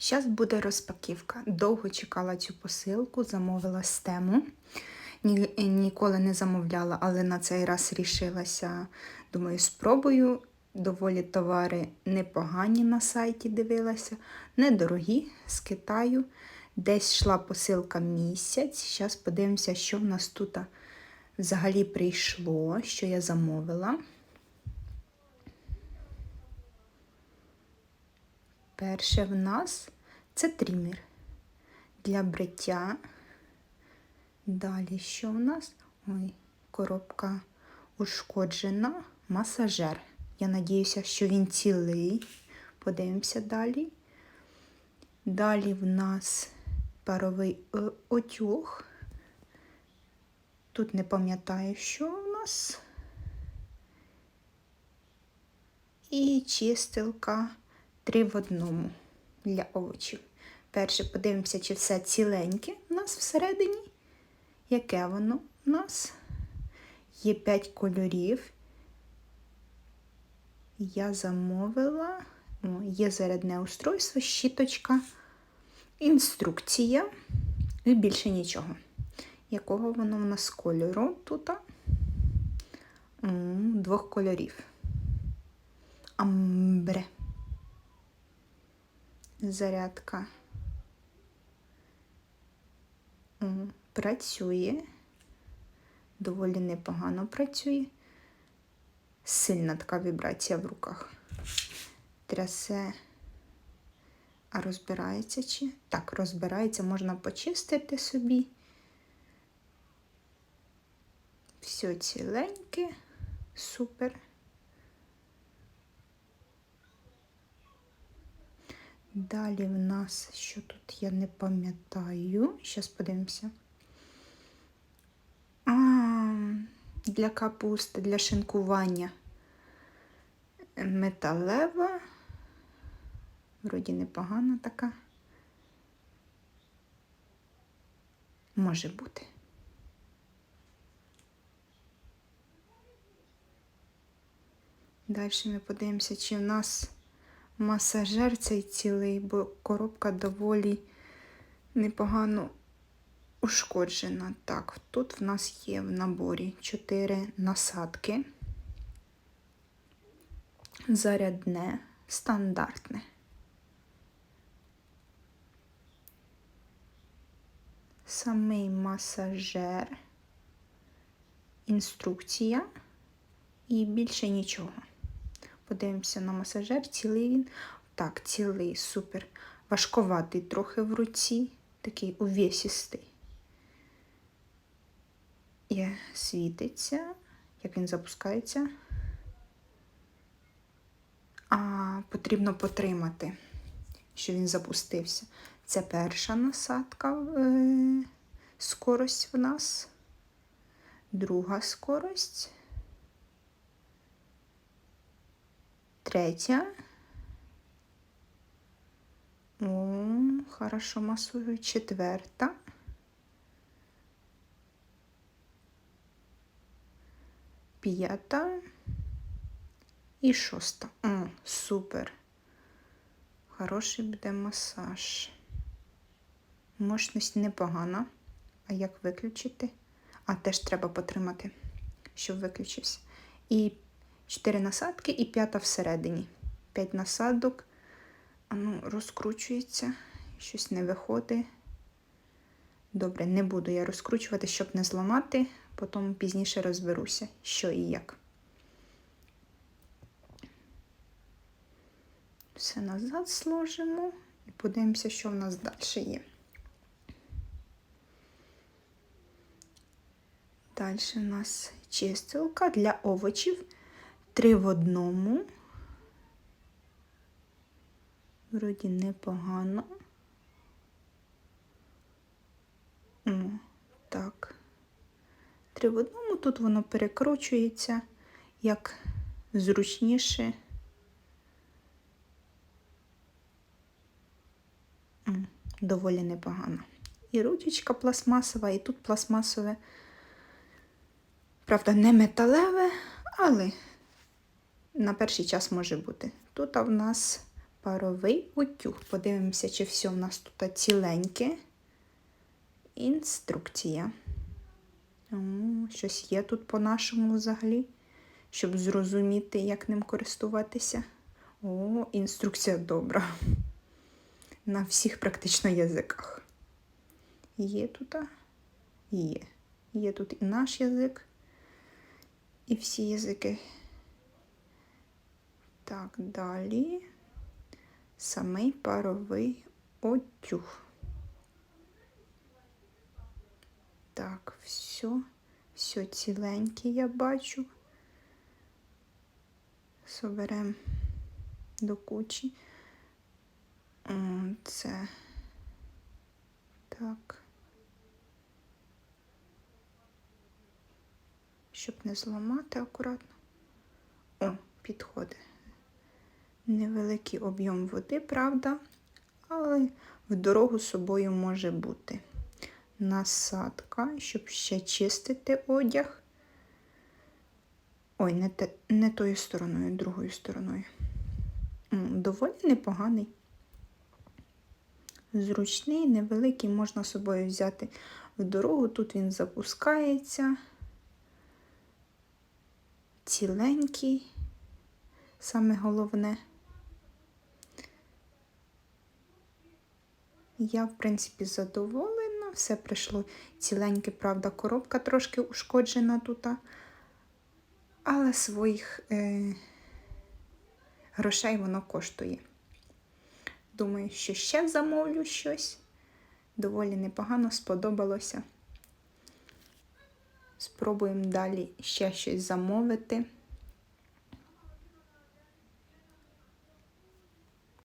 Зараз буде розпаківка. Довго чекала цю посилку, замовила з тему. Ні, ніколи не замовляла, але на цей раз рішилася. Думаю, спробую. Доволі товари непогані на сайті дивилася, недорогі з Китаю. Десь йшла посилка місяць. Зараз подивимося, що в нас тут взагалі прийшло, що я замовила. Перше в нас це трімер для бриття. Далі що в нас? Ой, коробка ушкоджена, масажер. Я надіюся, що він цілий. Подивимося далі. Далі в нас паровий е, отюг. Тут не пам'ятаю, що в нас. І чистилка три в одному для овочів. Перше подивимося, чи все ціленьке у нас всередині. Яке воно у нас? Є 5 кольорів. Я замовила, О, є зарядне устройство, щіточка, інструкція і більше нічого. Якого воно в нас кольору тут? Двох кольорів. Амбре. Зарядка. Працює. Доволі непогано працює. Сильна така вібрація в руках. Трясе. А розбирається чи? Так, розбирається, можна почистити собі. Все ціленьке, супер. Далі в нас, що тут я не пам'ятаю. Зараз подивимося. А, для капусти, для шинкування. Металева. Вроді непогана така. Може бути. Далі ми подивимося, чи в нас масажер цей цілий, бо коробка доволі непогано ушкоджена. Так, тут в нас є в наборі 4 насадки. Зарядне, стандартне. Самий масажер, інструкція і більше нічого. Подивимося на масажер, цілий він. Так, цілий, супер. Важковатий трохи в руці, такий увесістий. Є, світиться, як він запускається. А потрібно потримати, що він запустився. Це перша насадка, е, скорость в нас, друга скорость. Третя. О, хорошо масую. Четверта. П'ята і шоста. О, супер. Хороший буде масаж. Мощність непогана. А як виключити? А теж треба потримати, щоб виключився. І 4 насадки і п'ята всередині. 5 насадок. А ну, розкручується, щось не виходить. Добре, не буду я розкручувати, щоб не зламати, потім пізніше розберуся, що і як. Все назад сложимо і подивимося, що в нас далі є. Далі у нас чистилка для овочів. Три в одному. Вроді непогано. О, так. Три в одному. Тут воно перекручується як зручніше. Доволі непогано. І ручечка пластмасова, і тут пластмасове. Правда, не металеве, але на перший час може бути. Тут в нас паровий утюг. Подивимося, чи все в нас тут ціленьке. Інструкція. О, щось є тут по-нашому взагалі, щоб зрозуміти, як ним користуватися. О, інструкція добра. На всіх практично язиках. Є тут? Є. Є тут і наш язик, і всі язики. Так, далі самий паровий утюг. Так, все, все ціленьке я бачу. Соберемо до кучі. Це так. Щоб не зламати акуратно. О, підходить. Невеликий об'єм води, правда, але в дорогу з собою може бути. Насадка, щоб ще чистити одяг. Ой, не, те, не тою стороною, другою стороною. Доволі непоганий. Зручний, невеликий, можна з собою взяти в дорогу. Тут він запускається. Ціленький, саме головне. Я, в принципі, задоволена. Все прийшло ціленьке, правда, коробка трошки ушкоджена тут. Але своїх е, грошей воно коштує. Думаю, що ще замовлю щось. Доволі непогано сподобалося. Спробуємо далі ще щось замовити.